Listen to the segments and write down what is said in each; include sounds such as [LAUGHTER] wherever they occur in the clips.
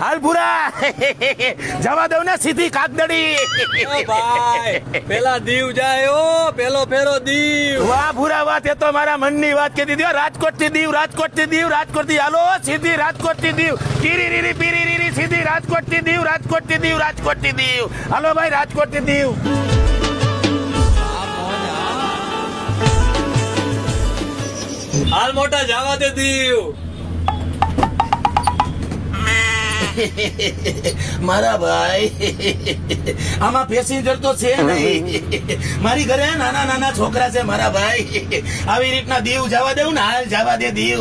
હાલ પૂરા જવા દઉં ને સીધી કાગદડી. ભાઈ પેલા દીવ જાય ઓ પેલો ફેરો દીવ. વાહ ભૂરા વાહ તે તો મારા મનની વાત કહી દીધી રાજકોટથી દીવ રાજકોટથી દીવ રાજકોટથી હાલો સીધી રાજકોટથી દીવ. કીરી રીરી પીરી રીરી સીધી રાજકોટથી દીવ રાજકોટથી દીવ રાજકોટથી દીવ. હાલો ભાઈ રાજકોટથી દીવ. હાલ મોટા જવા દે દીવ. મારા ભાઈ. આમાં પેસેન્જર તો છે નહીં. મારી ઘરે નાના નાના છોકરા છે મારા ભાઈ. આવી રીતના દીવ જવા દેવું ને હાલ જવા દે દીવ.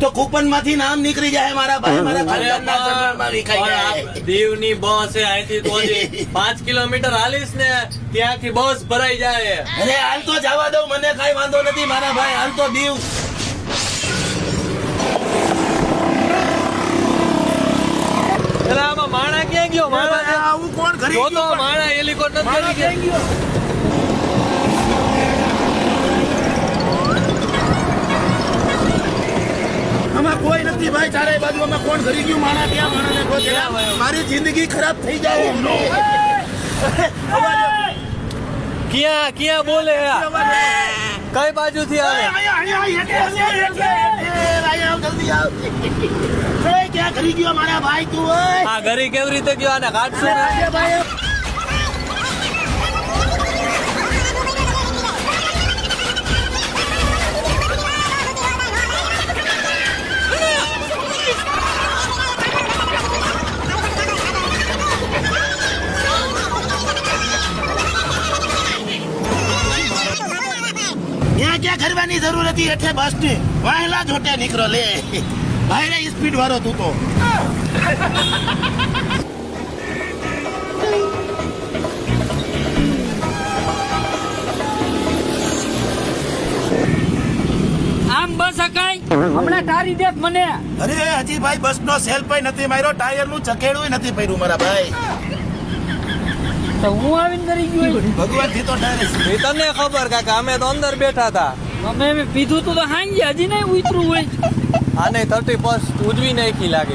તો કૂપનમાંથી નામ નીકળી જાય મારા ભાઈ મારા વિખાઈ જાય. દીવની બસ અહીંથી તો પાંચ કિલોમીટર હાલીશ ને ત્યાંથી બસ ભરાઈ જાય. અરે હાલ તો જવા દઉં મને કઈ વાંધો નથી મારા ભાઈ હાલ તો દીવ. આમાં માણા ક્યાં ગયો માણા આવું કોણ જો ખરી તો માણા હેલિકોપ્ટર માણસ ગયો? આમાં કોઈ નથી ભાઈ ચારે બાજુ આમાં કોણ ઘરી ગયું માણા ત્યાં માણાને કોઈ મારી જિંદગી ખરાબ થઈ જાય એમનો. ક્યાં ક્યાં બોલે કઈ બાજુ થી જલ્દી આવ. એ, ક્યાં ઘરી ગયો મારા ભાઈ તું ઓય? આ ઘરી કેવી રીતે ગયો આને કાઢશું ને રાજ્ય ભાઈ ત્યાં ક્યાં ખરવાની જરૂર હતી એટલે બસની વાહેલા જોટે નીકળો લે ભાઈ સ્પીડ વાળો તું તો. આમ બસ હકાય હમણાં તારી દેખ મને. અરે હજી ભાઈ બસ નો સેલ પણ નથી માર્યો ટાયરનું ચકેડું નથી પડ્યું મારા ભાઈ. તો હું આવીને કરી ગયો ભગવાનથી તો. એ તને ખબર કાકા અમે તો અંદર બેઠા હતા. અમે એમ પીધું તું તો હાંજે હજી નહીં ઉતરું હોય. આને થર્ટી ફર્સ્ટ ઉજવી નાખી લાગે.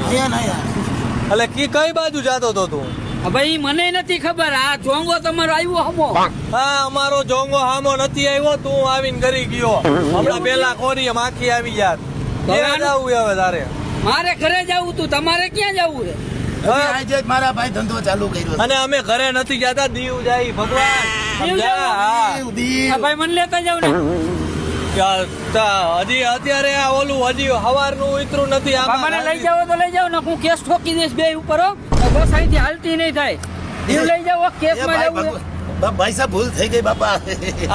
એટલે કી કઈ બાજુ જાતો તો તું? ભાઈ મને નથી ખબર. આ જોંગો તમારો આવ્યો હમો? હા અમારો જોંગો હામો નથી આવ્યો. તું આવીને કરી ગયો. હમણાં પેલા ખોરી માખી આવી યાર ક્યાં જાવું હવે તારે? મારે ઘરે જવું તું. તમારે ક્યાં જવું છે? આજે મારા ભાઈ ધંધો ચાલુ કર્યો અને અમે ઘરે નથી જતા. દીવ જાય ભગવાન? હા. ભાઈ મને લેતા જાવ ને. હજી અત્યારે આ ઓલું હજી હવારનું ઉતરું નથી મને લઈ જાવ તો લઈ જાવ ને હું કેસ ઠોકી દઈશ બે ઉપર. બસ અહીંથી હાલતી નહીં થાય લઈ જાવ કેસમાં જવું ભાઈ સાહેબ ભૂલ થઈ ગઈ બાપા.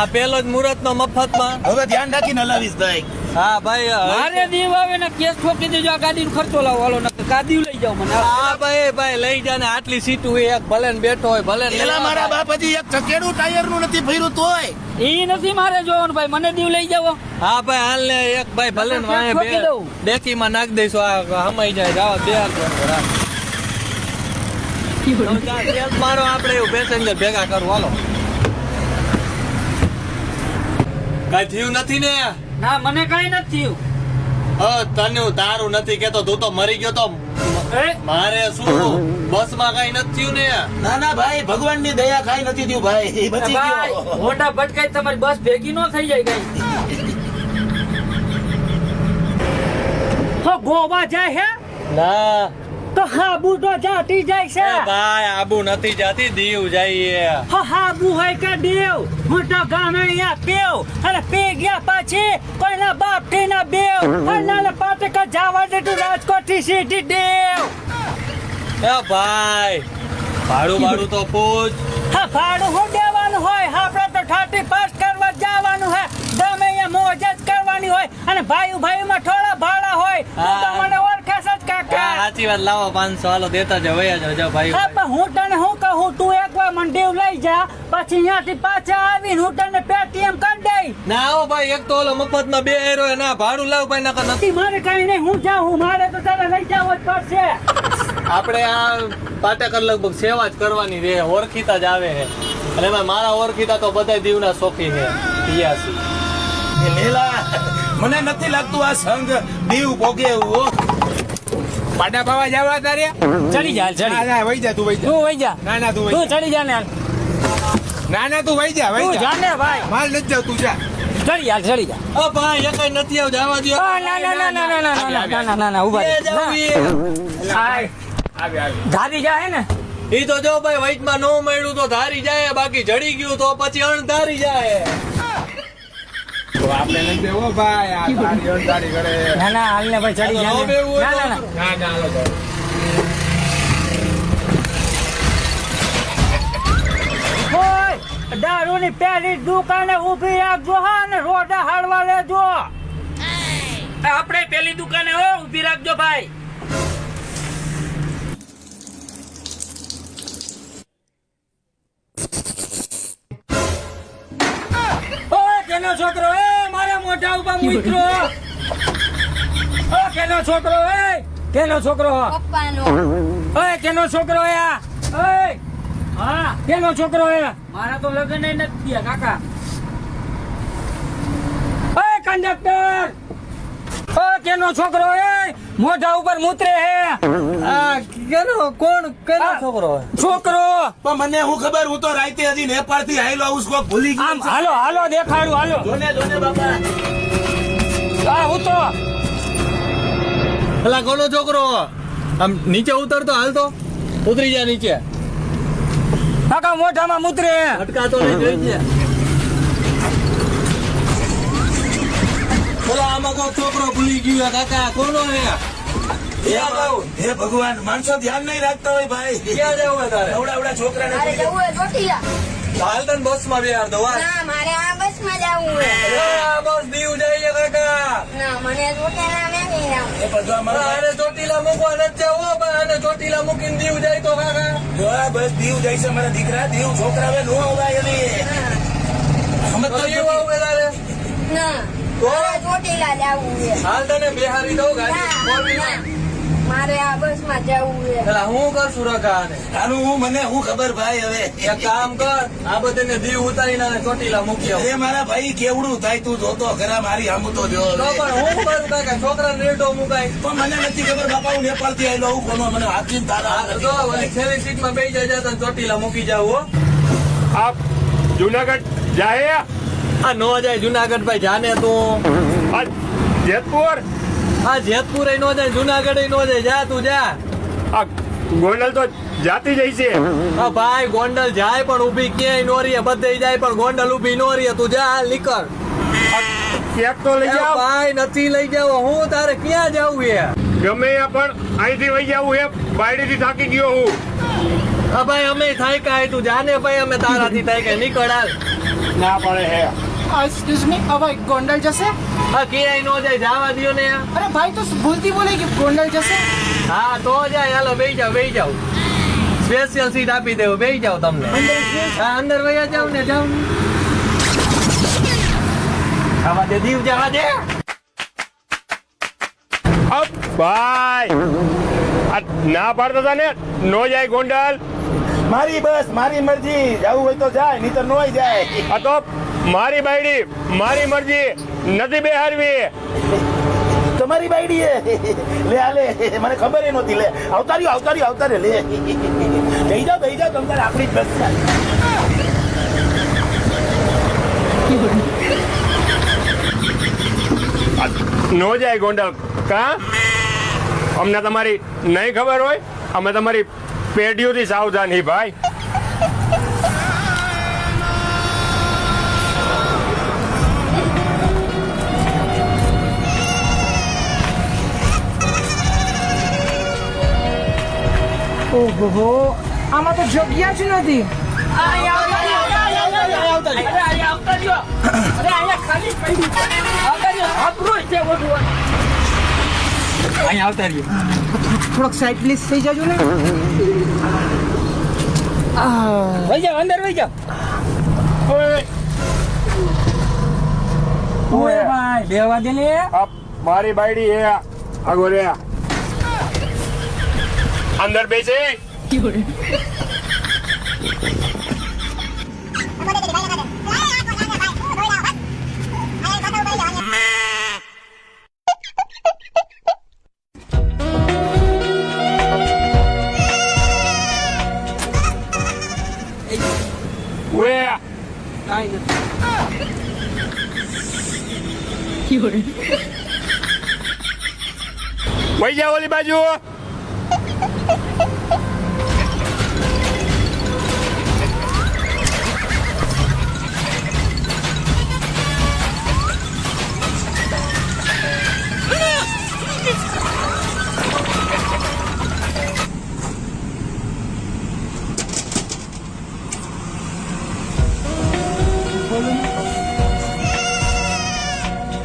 આ પેલો જ મુહૂર્ત નો મફતમાં. હવે ધ્યાન રાખીને હલાવીશ ભાઈ. હા ભાઈ મારે દીવ આવે ને કેસ ઠોકી દેજો આ ગાડીનો ખર્ચો લાવો હાલો ને ગાડી લઈ જાવ મને. હા. ભાઈ ભાઈ લઈ જા ને આટલી સીટું હોય એક ભલે ને બેઠો હોય ભલે ને પેલા મારા. બાપ હજી એક ચકેડું ટાયરનું નથી ફેર્યું તોય. ઈ નથી મારે જોવાનું ભાઈ મને દીવ લઈ જાવ હા ભાઈ હાલ ને એક ભાઈ ભલે ને વાંહે બે દઉં. ડેકીમાં નાખ દઈશું આ હમાઈ જાય જાવ બે હાથ મારો આપણે એવું પેસેન્જર ભેગા કરું હાલો. કઈ થયું નથી ને? ના મને કઈ નથી થયું. હ તને તારું નથી કેતો તું તો મરી ગયો તો મારે શું બસમાં કઈ નથી થયું ને? ના ના ભાઈ ભગવાનની દયા ખાઈ નથી થયું ભાઈ. બચી ગયો. મોટા ભટકાઈ તમારી બસ ભેગી નો થઈ જાય કઈ. [LAUGHS] હો ગોવા જાય હે? ના. તો હાબુ તો જાતી જાય છે. ભાઈ આબુ નથી જાતી દીવ જઈએ. હો હાબુ હોય કે દેવ? હું તો ગામે પેવ. અને પી ગયા પછી કોઈના બાપથી ના બેવ. અને પાટે કા જાવા દે તું રાજકોટથી સીધી દેવ. એ ભાઈ ભાડું ભાડું તો પૂછ. હા ભાડું હું દેવાનું હોય? આપણે તો ઠાટી પાસ કરવા જવાનું હે. ગમે અહીંયા મોજ જ કરવાની હોય. અને ભાઈ ભાઈ માં થોડા ભાડા હોય. તો. મને કાકા સાચી વાત લાવો પાંચસો હાલો દેતા જ વયા જજો ભાઈ હા પણ હું તને શું કહું? તું એકવાર મંડીવ લઈ જા પછી અહીંયાથી પાછા આવીને હું તને પેટીએમ કરી દઈ ના આવો ભાઈ એક તો ઓલો મફતમાં બે હેરો ના ભાડું લાવ ભાઈ નકર નથી મારે કઈ નહીં હું જાઉં મારે તો તારે લઈ જાવ જ પડશે. આપણે આ પાટેકર લગભગ સેવા જ કરવાની રે ઓળખીતા જ આવે છે અને એમાં મારા ઓળખીતા તો બધા દીવના શોખી છે પિયાસી. લીલા મને નથી લાગતું આ સંઘ દીવ ભોગે એવું હો. પાડા પાવા જવા તારે ચડી જા ચડી ના ના વઈ જા તું વઈ જા તું વઈ જા ના ના તું તું ચડી જા ને ના ના તું વઈ જા વઈ જા જા ને ભાઈ માલ નથી જાવ તું જા ચડી જા ચડી જા ઓ ભાઈ એ કઈ નથી આવ જવા દો ના ના ના ના ના ના ના ના ના ના ઊભા આવી આવી ધારી જા હે ને ઈ તો જો ભાઈ વાઈટમાં નો મળ્યું તો ધારી જાય બાકી જડી ગયું તો પછી અણધારી જાય તો આપણે નથી દેવો ભાઈ આ તારી અણધારી કરે ના ના હાલ ને ભાઈ ચડી જા હવે ને. એવું ના ના ના ના ના હાલો જાઓ. ઓય દારૂની પહેલી દુકાને ઊભી રાખજો હા ને રોડા હાડવા લેજો. આપણે પેલી દુકાને હો ઊભી રાખજો ભાઈ. મારા ઉપર મિત્રો ઓ કેનો છોકરો એ કેનો છોકરો? પપ્પાનો. ઓય કેનો છોકરો એ આ? ઓય હા કેનો છોકરો એ? મારા તો લગન એ નથી થયા કાકા. ઓય કંડક્ટર! ઓ કેનો છોકરો એ? મોઢા ઉપર મૂતરે હે. આ કેનો કોણ કેનો છોકરો છોકરો! પણ મને હું ખબર હું તો રાતે હજી નેપાળથી આયેલો આવું કોક ભૂલી ગયો આમ હાલો હાલો દેખાડું હાલો. જોને જોને બાપા. આ હું તો પેલા કોનો છોકરો? આમ નીચે ઉતરતો હાલતો ઉતરી જા નીચે. કાકા મોઢામાં મુતરે. અટકાતો નહીં જોઈ છે પેલા આમાં છોકરો ભૂલી ગયો કાકા કોનો હે? હે હે ભગવાન માણસો ધ્યાન નહીં રાખતા હોય ભાઈ. ક્યાં જવું તારે? છોકરાને જવું હોય ચોટીલા. હાલ તને બસમાં બેહાર દો હાલ. ના મારે આ બસમાં જવું છે. આ બસ દીવ જાય છે કાકા. ના મને ચોટીલા મેં નહીં જવું એ પણ જો મારા આને ચોટીલા મૂકવા નથી જવું પણ આને ચોટીલા મૂકીને દીવ જાય તો કાકા. જો આ બસ દીવ જાય છે મારા દીકરા દીવ છોકરા હવે નો અવાય એની. અમે તો તો દીવ આવું તારે. ના મારે ચોટીલા જવું છે. હાલ તને બિહારી દઉં ગાડી. મારે આ બસમાં જવું છે. પેલા હું કરશું રકા આને આનું હું મને હું ખબર ભાઈ હવે. એક કામ કર આ બધાને દીવ ઉતારીને આને ચોટીલા મૂકી આવું. મારા ભાઈ કેવડું થાય તું જોતો ખરા મારી આમ તો જો પણ હું કરું કાકા છોકરાને રેટો મુકાય. પણ મને નથી ખબર બાપા હું નેપાળથી આવેલો હું કોનો મને હાથીને તારા જો ઓલી છેલ્લી સીટમાં બે જાય તને ચોટીલા મૂકી જાવ હો. આપ જુનાગઢ જાય આ નો જાય જુનાગઢ ભાઈ જાને તું. જેતપુર? આ જેતપુર નો જાય જુનાગઢ નો જાય. જા તું જા. આ ગોંડલ તો જાતી જાય છે. હા ભાઈ ગોંડલ જાય પણ ઊભી ક્યાંય નો રહીએ. બધે જાય પણ ગોંડલ ઊભી નો રહીએ. તું જા નીકળ. ક્યાંક તો લઈ જાવ ભાઈ નથી લઈ જાવ. હું તારે ક્યાં જવું એ ગમે પણ અહીંથી લઈ જાવ એ બાયડીથી થાકી ગયો હું. હા ભાઈ અમે થાય કાય તું જાને ભાઈ અમે તારાથી થાય કે નીકળ હાલ. ના પડે હે. એક્સક્યુઝ મી ગોંડલ જશે? હા ક્યાંય નો જાય જવા દો ને અરે ભાઈ તો ભૂલતી બોલે કે ગોંડલ જશે? હા તો જાય હાલો બેહી જાવ બેહી જાવ સ્પેશિયલ સીટ આપી દેવું બેહી જાવ તમને. હા અંદર વયા જાવ ને જાવ આવા દે દીવ જવા દે. અબ ભાઈ. આ ના પાડતા હતા ને નો જાય ગોંડલ. મારી બસ મારી મરજી. જવું હોય તો જાય નહીં તો નો જાય. આ તો મારી બાયડી મારી મરજી નથી બેહારવી. તમારી બાયડી લે આ લે મને ખબર નહોતી લે. આવતાર્યો આવતાર્યો આવતારે લે. જઈ જાઓ જઈ જાઓ તમ આપણી જ બસ નો જાય ગોંડલ. કા? અમને તમારી નહીં ખબર હોય? અમે તમારી પેઢીઓથી સાવધાન ભાઈ. ओहो આમાં તો જગ્યા જ નથી. અહીંયા આવતા રહ્યો થોડોક સાઈડ પ્લીઝ થઈ જાજો ને. વઈ જાઓ અંદર વહી જાઓ ઓય ભાઈ. બેવા દે ને આ મારી બાયડી એ આગો રે અંદર બેસે Where? Nein. Jure. Wait, ja, Oliver, Jure.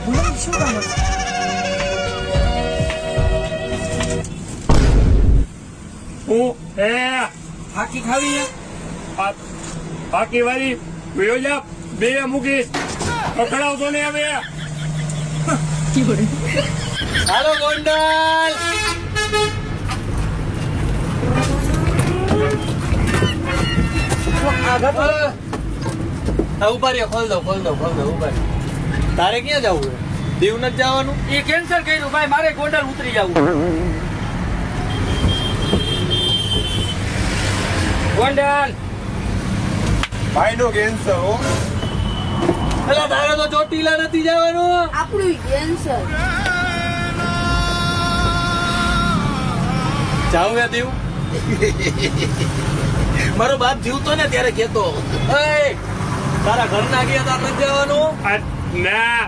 બોલો શું કામ હતું હું? એ ફાકી ખાવી બાકી વાળી વયો જા બે મૂકીશ પકડાવતો ને હવે? હાલો ગોંડલ હા ઊભા રહ્યો ખોલ દો ખોલ દો ખોલ દો ઊભા તારે ક્યાં જવું છે? દીવ નથી જવાનું? એ કેન્સલ કર્યું ભાઈ મારે ગોંડલ ઉતરી જવું ગોંડલ! ભાઈ નો કેન્સલ હો. એટલે તારે તો ચોટીલા નથી જવાનું. આપણું કેન્સર જાવ હે દીવ? મારો બાપ જીવતો ને ત્યારે કેતો. એય, ઘર ના ગયા તાર નથી જવાનું? ના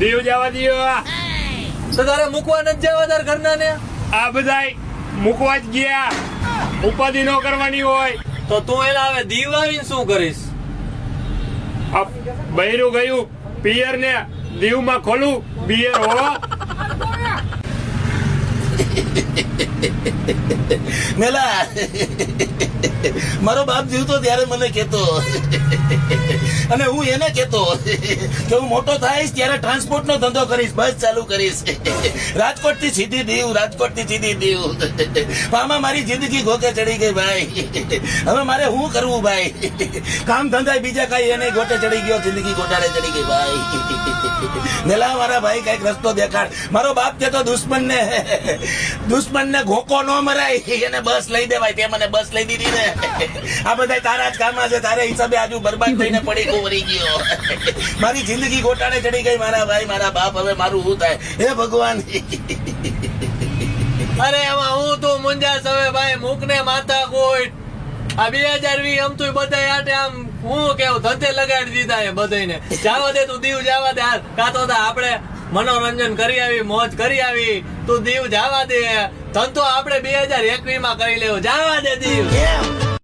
દીવ જવા દ્યો તો તારે મૂકવા નથી જવા તાર ઘરના ને આ બધાય મૂકવા જ ગયા. ઉપાધિ ન કરવાની હોય. તો તું એના હવે દીવ આવીને શું કરીશ? આ બૈરું ગયું પિયર ને દીવમાં ખોલું બિયર હો. મેલા. મારો બાપ જીવતો ત્યારે મને કેતો અને હું એને કેતો કે હું મોટો થઈશ ત્યારે ટ્રાન્સપોર્ટ નો ધંધો કરીશ, બસ ચાલુ કરીશ. રાજકોટથી સીધી દીવ રાજકોટથી સીધી દીવ. આમાં મારી જિંદગી ગોકે ચડી ગઈ ભાઈ. હવે મારે શું કરવું ભાઈ? કામ ધંધા બીજા કઈ એને ગોટે ચડી ગયો, જિંદગી ગોટાળે ચડી ગઈ ભાઈ. મેલા મારા ભાઈ કંઈક રસ્તો દેખાડ. મારો બાપ કેતો દુશ્મન ને દુશ્મન ને ઘોકો ન મરાય. એને બસ લઈ દેવાય, તે મને બસ લઈ દીધી. આ બધા તારા જ કામમાં છે. તારા હિસાબે આજુ બરબાદ થઈને પડી કુંવરી ગયો. મારી જિંદગી ગોટાણે ચડી ગઈ. મારા ભાઈ, મારા બાપ, હવે મારું શું થાય? હે ભગવાન? અરે હવે હું તું મુંજાસ હવે ભાઈ મૂક ને માતા કોઈ આ બે હજાર વી આમ તું બધા આટે આમ હું કેવું, ધંધે લગાડી દીધા એ બધાને જાવા દે તું દીવ, જાવા દે. કાતો આપણે મનોરંજન કરી આવી, મોજ કરી આવી. તું દીવ, જાવા દે. ધંધો આપણે બે હજાર એકવીસમાં કરી લેવું. જવા દે દીવ.